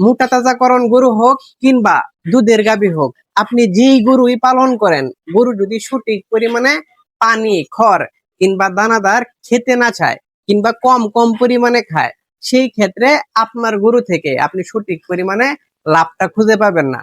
মোটা তাজাকরণ গরু হোক কিংবা দুধের গাভী হোক, আপনি যেই গরুই পালন করেন, গরু যদি সঠিক পরিমাণে পানি, খড় কিংবা দানাদার খেতে না চায় কিংবা কম কম পরিমাণে খায়, সেই ক্ষেত্রে আপনার গরু থেকে আপনি সঠিক পরিমাণে লাভটা খুঁজে পাবেন না।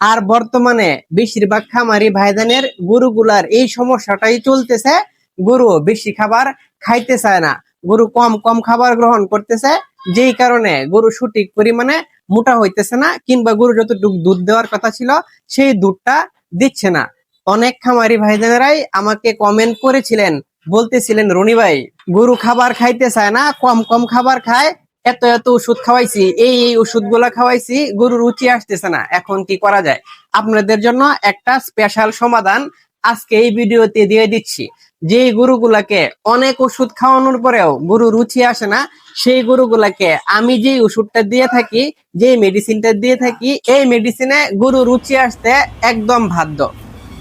আর বর্তমানে বেশিরভাগ খামারি ভাইদানের গরুগুলার এই সমস্যাটাই চলতেছে, গরু বেশি খাবার খাইতে চায় না, গরু কম কম খাবার গ্রহণ করতেছে যেই কারণে গরু সঠিক পরিমাণে মোটা হইতেছে না, কিংবা গরু যতটুকু দুধ দেওয়ার কথা ছিল, সেই দুধটা দিচ্ছে না। অনেক খামারি ভাইজানেরাই আমাকে কমেন্ট করেছিলেন, বলতেছিলেন, রনি ভাই, গরু খাবার খাইতে চায় না, কম কম খাবার খায়, এত এত ওষুধ খাওয়াইছি, এই এই ওষুধগুলা খাওয়াইছি গরু রুচি আসতেছে না, এখন কি করা যায়? আপনাদের জন্য একটা স্পেশাল সমাধান আজকে এই ভিডিওতে দিয়ে দিচ্ছি। যে গরুগুলাকে অনেক ওষুধ খাওয়ানোর পরেও গরু রুচি আসে না, সেই গরুগুলাকে আমি যে ওষুধটা দিয়ে থাকি যে মেডিসিনটা দিয়ে থাকি, এই মেডিসিনে গরু রুচি আসতে একদম বাধ্য।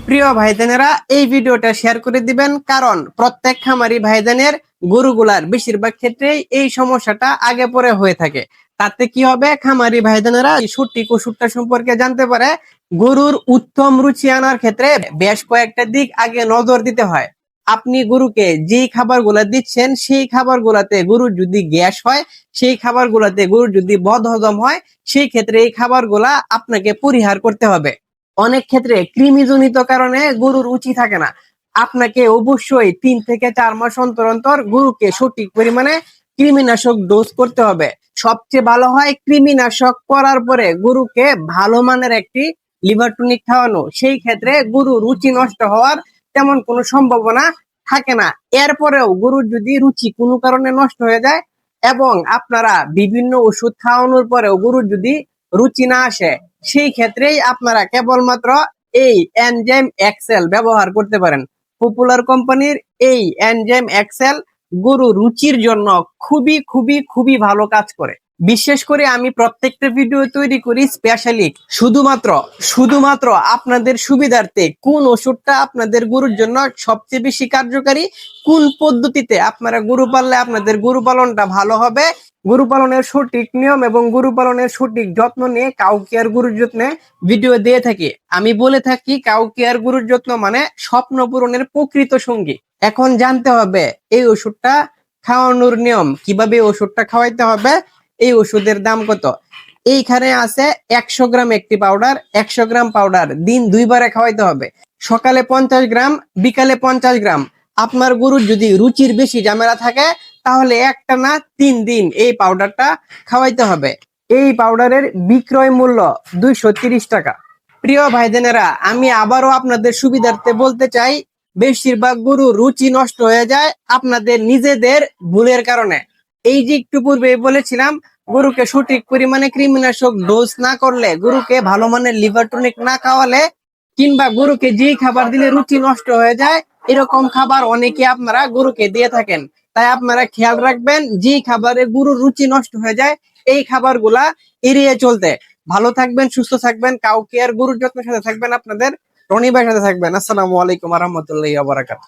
প্রিয় ভাইজানেরা, এই ভিডিওটা শেয়ার করে দিবেন কারণ প্রত্যেক খামারি ভাইজানের গরুগুলার বেশিরভাগ ক্ষেত্রেই এই সমস্যাটা আগে পরে হয়ে থাকে। তাতে কি হবে? খামারি এই সঠিক ওষুধটা সম্পর্কে জানতে পারে। গরুর উত্তম রুচি আনার ক্ষেত্রে বেশ কয়েকটা দিক আগে নজর দিতে হয়। আপনি গরুকে যেই খাবারগুলা দিচ্ছেন, সেই খাবারগুলাতে গরুর যদি গ্যাস হয়, সেই খাবারগুলাতে গরুর যদি বদ হজম হয়, সেই ক্ষেত্রে এই খাবারগুলা আপনাকে পরিহার করতে হবে। অনেক ক্ষেত্রে কৃমিজনিত কারণে গরুর রুচি থাকে না। আপনাকে অবশ্যই তিন থেকে চার মাস অন্তর অন্তর গরুকে সঠিক পরিমাণে কৃমিনাশক ডোজ করতে হবে। সবচেয়ে ভালো হয় কৃমিনাশক করার পরে গরুকে ভালো মানের একটি লিভার টনিক খাওয়ানো। সেই ক্ষেত্রে গরু রুচি নষ্ট হওয়ার তেমন কোনো সম্ভাবনা থাকে না। এরপরেও গরুর যদি রুচি কোনো কারণে নষ্ট হয়ে যায় এবং আপনারা বিভিন্ন ওষুধ খাওয়ানোর পরেও গরুর যদি রুচি না আসে, সেই ক্ষেত্রেই আপনারা কেবলমাত্র এই এনজেম এক্সেল ব্যবহার করতে পারেন। পপুলার কোম্পানির এই এনজেম এক্সেল গরু রুচির জন্য খুবই খুবই খুবই ভালো কাজ করে। বিশেষ করে আমি প্রত্যেকটা ভিডিও তৈরি করি স্পেশালি শুধুমাত্র শুধুমাত্র আপনাদের সুবিধার্থে কোন ওষুধটা আপনাদের গরুর জন্য সবচেয়ে বেশি কার্যকারী, কোন পদ্ধতিতে আপনারা গরু পাললে আপনাদের গরু পালনটা ভালো হবে, গরু পালনের সঠিক নিয়ম এবং গরু পালনের সঠিক যত্ন নিয়ে কাউকে আর গরুর যত্নে ভিডিও দিয়ে থাকি। আমি বলে থাকি, কাউকে আর গরুর যত্ন মানে স্বপ্ন পূরণের প্রকৃত সঙ্গী। এখন জানতে হবে, এই ওষুধটা খাওয়ানোর নিয়ম, কীভাবে ওষুধটা খাওয়াইতে হবে, এই ওষুধের দাম কত? এইখানে আছে একশো গ্রাম একটি পাউডার, একশো গ্রাম পাউডার দিন দুইবারে খাওয়াইতে হবে। সকালে পঞ্চাশ গ্রাম, বিকালে পঞ্চাশ গ্রাম। আপনার গরুর যদি রুচির বেশি ঝামেলা থাকে, তাহলে একটা না তিন দিন এই পাউডারটা খাওয়াইতে হবে। এই পাউডারের বিক্রয় মূল্য দুইশো টাকা। প্রিয় ভাইদেনেরা, আমি আবারও আপনাদের সুবিধার্থে বলতে চাই বেশিরভাগ গরু রুচি নষ্ট হয়ে যায় আপনাদের নিজেদের ভুলের কারণে। এই যে একটু পূর্বে বলেছিলাম, গরুকে সঠিক পরিমাণে কৃমিনাশক ডোজ না করলে, গরুকে ভালো মানের লিভার টনিক না খাওয়ালে কিংবা গরুকে যেই খাবার দিলে রুচি নষ্ট হয়ে যায়, এরকম খাবার অনেকে আপনারা গরুকে দিয়ে থাকেন। তাই আপনারা খেয়াল রাখবেন যে খাবারে গরুর রুচি নষ্ট হয়ে যায়, এই খাবারগুলা এড়িয়ে চলতে। ভালো থাকবেন, সুস্থ থাকবেন, কাউকে আর গরুর যত্নের সাথে থাকবেন আপনাদের। রনি ভাইয়ের সাথে থাকবেন। আসসালামু আলাইকুম আহমতুল্লাহ বারাকাত।